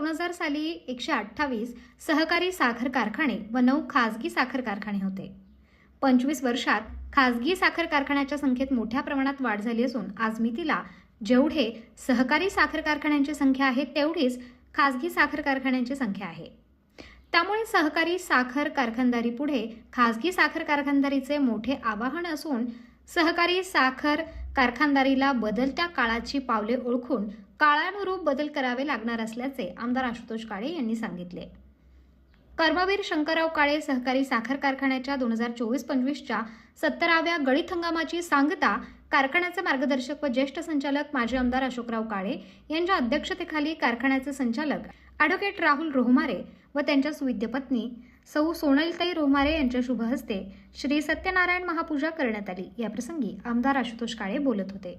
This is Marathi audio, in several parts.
दोन हजार साली एकशे अठ्ठावीस सहकारी साखर कारखाने व नऊ खाजगी साखर कारखाने होते. पंचवीस वर्षात खाजगी साखर कारखान्याच्या संख्येत मोठ्या प्रमाणात वाढ झाली असून आज मितीला जेवढे सहकारी साखर कारखान्यांची संख्या आहे तेवढीच खाजगी साखर कारखान्यांची संख्या आहे. त्यामुळे सहकारी साखर कारखानदारी पुढे खाजगी साखर कारखानदारीचे मोठे आवाहन असून सहकारी साखर कारखानदारीला बदलत्या काळाची पावले ओळखून काळानुरूप बदल करावे लागणार असल्याचे आमदार आशुतोष काळे यांनी सांगितले. कर्मवीर शंकरराव काळे सहकारी साखर कारखान्याच्या दोन हजार चोवीस पंचवीसच्या सत्तराव्या गळीत हंगामाची सांगता कारखान्याचे मार्गदर्शक व ज्येष्ठ संचालक माजी आमदार अशोकराव काळे यांच्या अध्यक्षतेखाली कारखान्याचे संचालक ॲडव्होकेट राहुल रोहमारे व त्यांच्या सुविद्य पत्नी सौ सोनलताई रोहमारे यांच्या शुभ हस्ते श्री सत्यनारायण महापूजा करण्यात आली. याप्रसंगी आमदार आशुतोष काळे बोलत होते.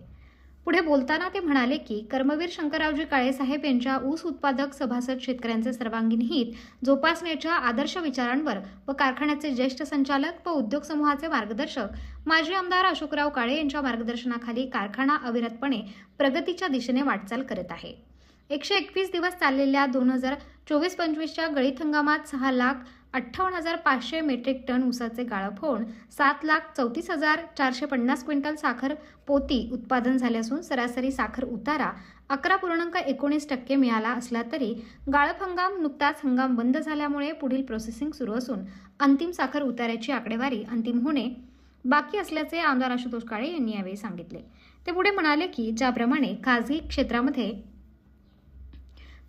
पुढे बोलताना ते म्हणाले की कर्मवीर शंकररावजी काळेसाहेब यांच्या ऊस उत्पादक सभासद शेतकऱ्यांचे सर्वांगीण हित जोपासण्याच्या आदर्श विचारांवर व कारखान्याचे ज्येष्ठ संचालक व उद्योग समूहाचे मार्गदर्शक माजी आमदार अशोकराव काळे यांच्या मार्गदर्शनाखाली कारखाना अविरतपणे प्रगतीच्या दिशेने वाटचाल करत आहे. एकशे एकवीस दिवस चाललेल्या दोन हजार चोवीस पंचवीसच्या गळीत हंगामात सहा लाख अठ्ठावन्न हजार पाचशे मेट्रिक टन ऊसाचे गाळप होऊन सात लाख चौतीस हजार चारशे पन्नास क्विंटल साखर पोती उत्पादन झाले असून सरासरी साखर उतारा अकरा पूर्णांक एकोणीस टक्के मिळाला असला तरी गाळप हंगाम नुकताच हंगाम बंद झाल्यामुळे पुढील प्रोसेसिंग सुरू असून अंतिम साखर उतार्याची आकडेवारी अंतिम होणे बाकी असल्याचे आमदार आशुतोष काळे यांनी यावेळी सांगितले. ते पुढे म्हणाले की ज्याप्रमाणे खाजगी क्षेत्रामध्ये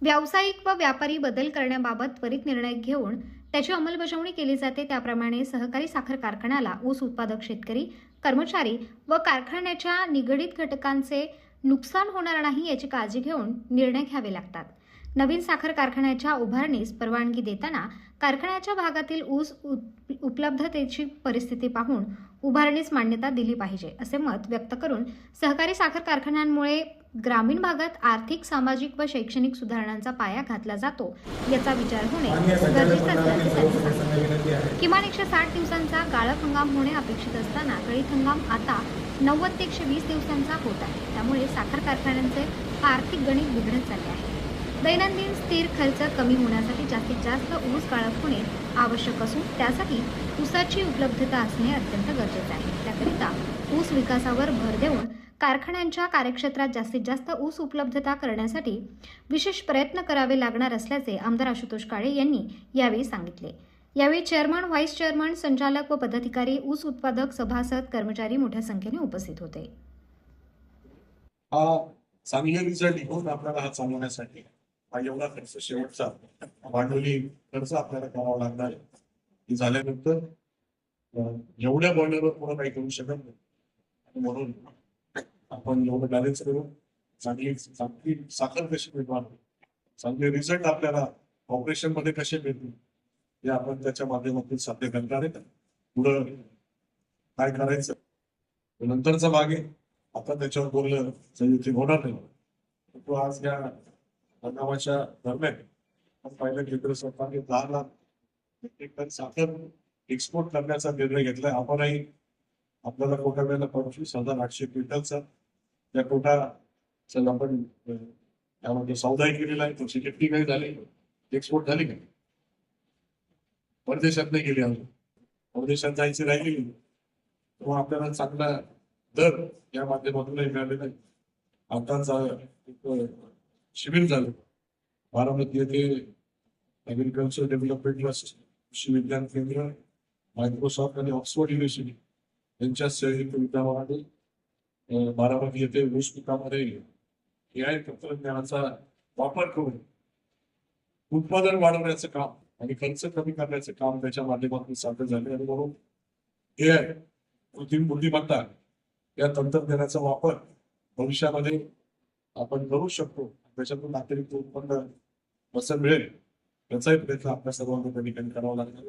व्यावसायिक व व्यापारी बदल करण्याबाबत त्वरित निर्णय घेऊन त्याची अंमलबजावणी केली जाते. त्याप्रमाणे सहकारी साखर कारखान्याला ऊस उत्पादक शेतकरी कर्मचारी व कारखान्याच्या निगडीत घटकांचे नुकसान होणार नाही याची काळजी घेऊन निर्णय घ्यावे लागतात. नवीन साखर कारखान्याच्या उभारणीस परवानगी देताना कारखान्याच्या भागातील ऊस उप- उपलब्धतेची परिस्थिती पाहून उभारणीस मान्यता दिली पाहिजे असे मत व्यक्त करून सहकारी साखर कारखान्यांमुळे ग्रामीण भागात आर्थिक सामाजिक व शैक्षणिक सुधारणांचा पाया घातला जातो याचा विचार होणे गरजेचे असल्याचे त्यांनी सांगितले. किमान एकशे साठ दिवसांचा गाळप हंगाम होणे अपेक्षित असताना गळीत हंगाम आता नव्वद ते एकशे वीस दिवसांचा होत आहे. त्यामुळे साखर कारखान्यांचे आर्थिक गणित बिघडत चालले आहे. दैनंदिन स्थिर खर्च कमी होण्यासाठी जास्तीत जास्त ऊस गाळप होणे आवश्यक असून त्यासाठी ऊसाची उपलब्धता असणे अत्यंत गरजेचे आहे. त्याकरिता ऊस विकासावर भर देऊन कारखान्यांच्या कार्यक्षेत्रात जास्तीत जास्त ऊस उपलब्धता करण्यासाठी विशेष प्रयत्न करावे लागणार असल्याचे आमदार आशुतोष काळे यांनी यावेळी सांगितले. यावेळी चेअरमन व्हाईस चेअरमन संचालक व पदाधिकारी ऊस उत्पादक सभासद कर्मचारी मोठ्या संख्येने उपस्थित होते. चांगले रिझल्ट घेऊन आपल्याला हा चालवण्यासाठी हा एवढा खर्च शेवटचा भांडवली खर्च आपल्याला करावा लागणार आहे. झाल्यानंतर एवढ्या बॉर्डरवर कोणा काही करू शकत नाही. म्हणून आपण एवढं बॅलन्स करू. चांगली चांगली साखर कशी मिळणार चांगले रिझल्ट आपल्याला ऑपरेशनमध्ये कसे मिळतील? हे आपण त्याच्या माध्यमातून साध्य करणार आहे. पुढं काय करायचं? नंतरचा भाग आहे आता त्याच्यावर बोललं ते होणार नाही. तो आज या हंगामाच्या दरम्यान आपण पाहिलं केंद्र सरकारने दहा लाख साखर एक्सपोर्ट करण्याचा निर्णय घेतलाय. आपणही आपल्याला कोटा वेळेला पंचवीस हजार आठशे क्विंटलचा त्या कोटा चल आपण त्यामध्ये सौदाही केलेला आहे तुमची किती काही झाली? एक्सपोर्ट झाली का? परदेशात नाही गेली अजून. परदेशात जायची राहिली. तेव्हा आपल्याला चांगला दर या माध्यमातूनही मिळालेला आहे. आताच एक शिबिर झालं. बारामती येथे ऍग्रिकल्चर डेव्हलपमेंट ट्रस्ट कृषी विज्ञान केंद्र मायक्रोसॉफ्ट आणि ऑक्सफोर्ड युनिव्हर्सिटी यांच्या संयुक्त विद्यमाने बारामती येथे ऊस पिकामध्ये ए तंत्रज्ञानाचा वापर करून उत्पादन वाढवण्याचं काम आणि खर्च कमी करण्याचं काम त्याच्या माध्यमातून साध्य झाले आणि म्हणून ए आय कृत्रिम बुद्धिमत्ता या तंत्रज्ञानाचा वापर भविष्यामध्ये आपण करू शकतो. त्याच्यातून अतिरिक्त उत्पन्न कसं मिळेल याचाही प्रयत्न आपल्या सर्वांना त्या ठिकाणी करावा लागेल.